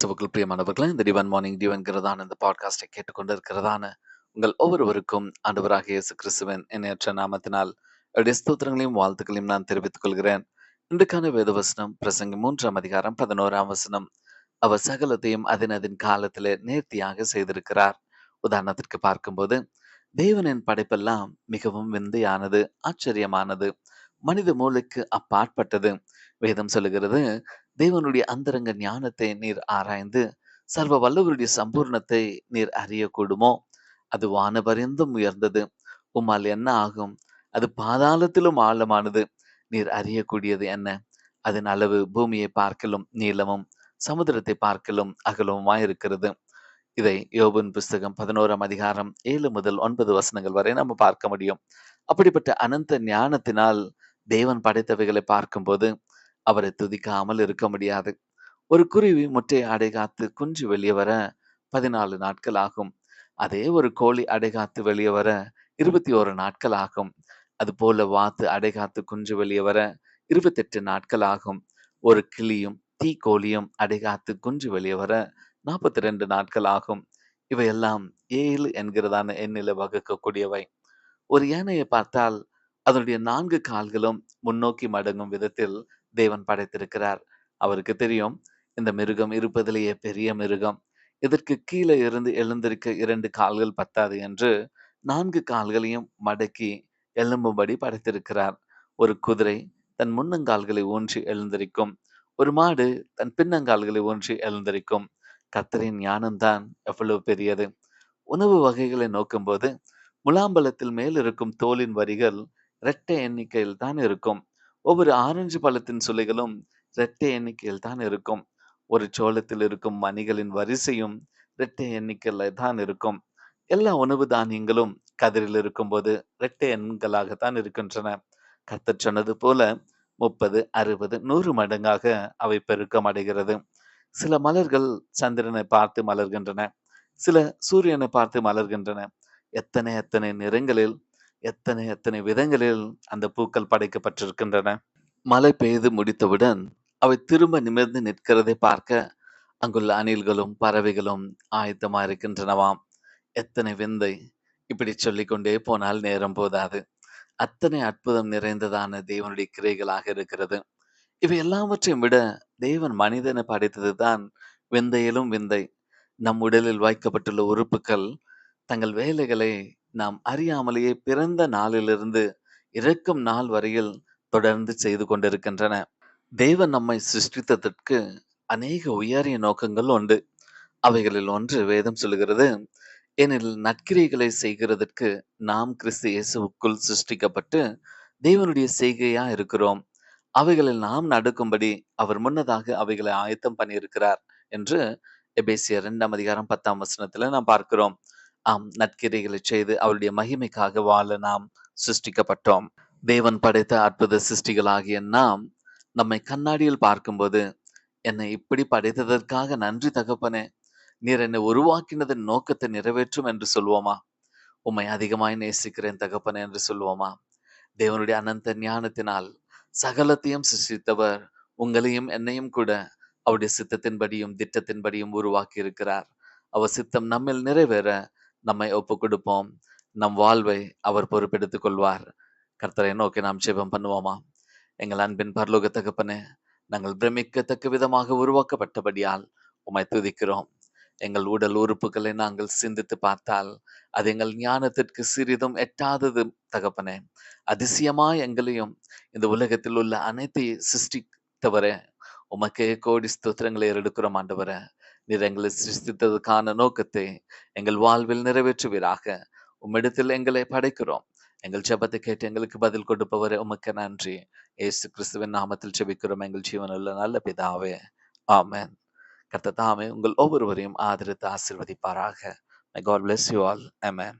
கிறிஸ்துவுக்குள் பிரியமானவர்களே இந்த டிவன் மார்னிங் டிவன் டிவன்கிறதான இந்த பாட்காஸ்டை கேட்டுக்கொண்டிருக்கிறதான உங்கள் ஒவ்வொருவருக்கும் ஆண்டவராக இயேசு கிறிஸ்துவன் எண்ணற்ற நாமத்தினால் அவருடைய ஸ்தோத்திரங்களையும் வாழ்த்துக்களையும் நான் தெரிவித்துக் கொள்கிறேன். இன்றைக்கான வேதவசனம் பிரசங்க மூன்றாம் அதிகாரம் பதினோராம் வசனம். அவர் சகலத்தையும் அதன் அதன் காலத்திலே நேர்த்தியாக செய்திருக்கிறார். உதாரணத்திற்கு பார்க்கும்போது தேவனின் படைப்பெல்லாம் மிகவும் விந்தையானது ஆச்சரியமானது. மனித மூளைக்கு அப்பாற்பட்டது. வேதம் சொல்லுகிறது தேவனுடைய அந்தரங்க ஞானத்தை நீர் ஆராய்ந்து சர்வ வல்லவருடைய சம்பூர்ணத்தை நீர் அறியக்கூடுமோ? அது வானபரிந்தும் உயர்ந்தது. உம்மால் என்ன ஆகும்? அது பாதாளத்திலும் ஆழமானது. நீர் அறியக்கூடியது என்ன? அதன் அளவு பூமியை பார்க்கலும் நீளமும் சமுத்திரத்தை பார்க்கலும் அகலவுமாய் இருக்கிறது. இதை யோபன் புஸ்தகம் பதினோராம் அதிகாரம் ஏழு முதல் ஒன்பது வசனங்கள் வரை நம்ம பார்க்க முடியும். அப்படிப்பட்ட அனந்த ஞானத்தினால் தேவன் படைத்தவைகளை பார்க்கும்போது அவரை துதிக்காமல் இருக்க முடியாது. ஒரு குருவி முட்டை அடைகாத்து குஞ்சு வெளியே வர பதினாலு நாட்கள் ஆகும். அதே ஒரு கோழி அடைகாத்து வெளியே வர இருபத்தி ஓரு நாட்கள் ஆகும். அது போல வாத்து அடைகாத்து குஞ்சு வெளியே வர இருபத்தெட்டு நாட்கள் ஆகும். ஒரு கிளியும் தீ கோழியும் அடைகாத்து குஞ்சு வெளியே வர நாற்பத்தி ரெண்டு நாட்கள் ஆகும். இவையெல்லாம் ஏழு என்கிறதான எண்ணில வகுக்கக்கூடியவை. ஒரு யானையை பார்த்தால் அதனுடைய நான்கு கால்களும் முன்னோக்கி மடங்கும் விதத்தில் தேவன் படைத்திருக்கிறார். அவருக்கு தெரியும் இந்த மிருகம் இருப்பதிலேயே பெரிய மிருகம். இதற்கு கீழே இருந்து எழுந்திருக்க இரண்டு கால்கள் பத்தாது என்று நான்கு கால்களையும் மடக்கி எழும்பும்படி படைத்திருக்கிறார். ஒரு குதிரை தன் முன்னங்கால்களை ஊன்றி எழுந்திருக்கும். ஒரு மாடு தன் பின்னங்கால்களை ஊன்றி எழுந்திருக்கும். கத்தரின் ஞானம்தான் எவ்வளவு பெரியது. உணவு வகைகளை நோக்கும்போது முலாம்பலத்தில் மேல் இருக்கும் தோலின் வரிகள் இரட்டை எண்ணிக்கையில் தான் இருக்கும். ஒவ்வொரு ஆரஞ்சு பழத்தின் சுளைகளும் இரட்டை எண்ணிக்கையில் தான் இருக்கும். ஒரு சோளத்தில் இருக்கும் மணிகளின் வரிசையும் இரட்டை எண்ணிக்கையில் தான் இருக்கும். எல்லா உணவு தானியங்களும் கதிரில் இருக்கும்போது இரட்டை எண்களாகத்தான் இருக்கின்றன. கத்தர் சொன்னது போல முப்பது அறுபது நூறு மடங்காக அவை பெருக்கம் அடைகிறது. சில மலர்கள் சந்திரனை பார்த்து மலர்கின்றன. சில சூரியனை பார்த்து மலர்கின்றன. எத்தனை எத்தனை நிறங்களில் எத்தனை எத்தனை விதங்களில் அந்த பூக்கள் படைக்கப்பட்டிருக்கின்றன? மழை பெய்து முடித்தவுடன் அவை திரும்ப நிமிர்ந்து நிற்கிறதை பார்க்க அங்குள்ள அணில்களும் பறவைகளும் ஆயத்தமா இருக்கின்றனவாம். எத்தனை விந்தை இப்படி சொல்லிக்கொண்டே போனால் நேரம் போதாது. அத்தனை அற்புதம் நிறைந்ததான தேவனுடைய கிரைகளாக இருக்கிறது. இவை எல்லாவற்றையும் விட தேவன் மனிதனை படைத்ததுதான் விந்தையிலும் விந்தை. நம் உடலில் வைக்கப்பட்டுள்ள உறுப்புகள் தங்கள் வேலைகளை நாம் அறியாமலேயே பிறந்த நாளிலிருந்து இறக்கும் நாள் வரையில் தொடர்ந்து செய்து கொண்டிருக்கின்றன. தேவன் நம்மை சிருஷ்டித்ததற்கு அநேக உயரிய நோக்கங்கள் உண்டு. அவைகளில் ஒன்று வேதம் சொல்லுகிறது ஏனெனில் நற்கிரைகளை செய்கிறதற்கு நாம் கிறிஸ்து இயேசுக்குள் சிருஷ்டிக்கப்பட்டு தேவனுடைய செய்கையா இருக்கிறோம். அவைகளில் நாம் நடக்கும்படி அவர் முன்னதாக அவைகளை ஆயத்தம் பண்ணியிருக்கிறார் என்று எபேசிய இரண்டாம் அதிகாரம் பத்தாம் வசனத்துல நாம் பார்க்கிறோம். ஆம் நற்கிரைகளை செய்து அவருடைய மகிமைக்காக வாழ நாம் சிருஷ்டிக்கப்பட்டோம். தேவன் படைத்த அற்புத சிருஷ்டிகளாகிய நாம் நம்மை கண்ணாடியில் பார்க்கும்போது என்னை இப்படி படைத்ததற்காக நன்றி தகப்பனே நீர் என்னை உருவாக்கினதன் நோக்கத்தை நிறைவேற்றும் என்று சொல்வோமா? உம்மை அதிகமாய் நேசிக்கிறேன் தகப்பனே என்று சொல்வோமா? தேவனுடைய அனந்த ஞானத்தினால் சகலத்தையும் சிருஷ்டித்தவர் உங்களையும் என்னையும் கூட அவருடைய சித்தத்தின்படியும் திட்டத்தின்படியும் உருவாக்கி இருக்கிறார் அவர் சித்தம் நம்மில் நிறைவேற நம்மை ஒப்பு கொடுப்போம் நம் வாழ்வை அவர் பொறுப்பெடுத்துக் கொள்வார். கர்த்தரை நோக்கி நாம் ஜெபம் பண்ணுவோமா? எங்கள் அன்பின் பரலோக தகப்பனே நாங்கள் பிரமிக்கத்தக்க விதமாக உருவாக்கப்பட்டபடியால் உம்மை துதிக்கிறோம். எங்கள் உடல் உறுப்புகளை நாங்கள் சிந்தித்து பார்த்தால் அது எங்கள் ஞானத்திற்கு சிறிதும் எட்டாதது தகப்பனே. அதிசயமா எங்களையும் இந்த உலகத்தில் உள்ள அனைத்தை சிருஷ்டித்தவரே. உமக்கே கோடி ஸ்தோத்திரங்களை எடுக்கிறோம் ஆண்டவரே. நீர் எங்களை சிருஷ்டித்ததுக்கான நோக்கத்தை எங்கள் வாழ்வில் நிறைவேற்றுவீராக. உம்மிடத்தில் எங்களை படைக்கிறோம். எங்கள் ஜபத்தை கேட்டு எங்களுக்கு பதில் கொடுப்பவரே உமக்கு நன்றி. ஏசு கிறிஸ்துவின் நாமத்தில் ஜெபிக்கிறோம். எங்கள் ஜீவனுள்ள நல்ல பிதாவே. ஆமேன். கர்த்த தாமே உங்கள் ஒவ்வொருவரையும் ஆதரித்து ஆசிர்வதிப்பாராக. My God bless you all amen